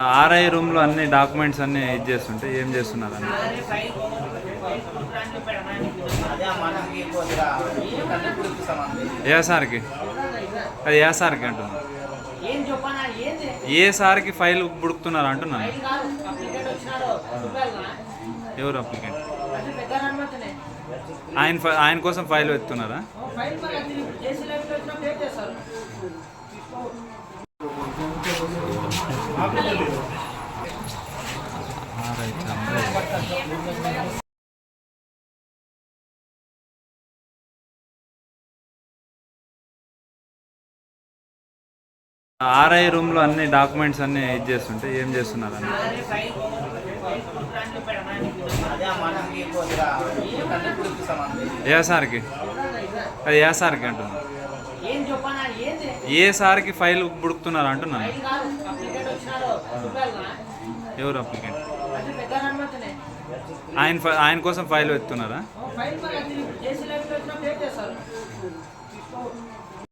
RI రూమ్లో అన్ని documents అన్ని ఇది చేస్తుంటే ఏం చేస్తున్నారు అన్న? ఏ సార్కి? అది ఏ సార్కి అంటున్నాను ఏ సార్కి ఫైల్ బుడుకుతున్నారు అంటున్నాను? అప్లికేట్ ఎవరు అప్లికెంట్? ఆయన ఫై- ఆయన కోసం ఫైల్ ఎత్తున్నారా ఆర్ఐ రూమ్లో అన్ని డాక్యుమెంట్స్ అన్ని ఇది చేస్తుంటే ఏం చేస్తున్నారు అన్న? ఏ సార్కి అది ఏ సార్కి అంటున్నాను ఏం సార్కి ఫైల్ బుడుకుతున్నారు అంటున్నాను? ఎవరు అప్లికెంట్? ఆయన ఆయన కోసం ఫైల్ వెతుకుతున్నారా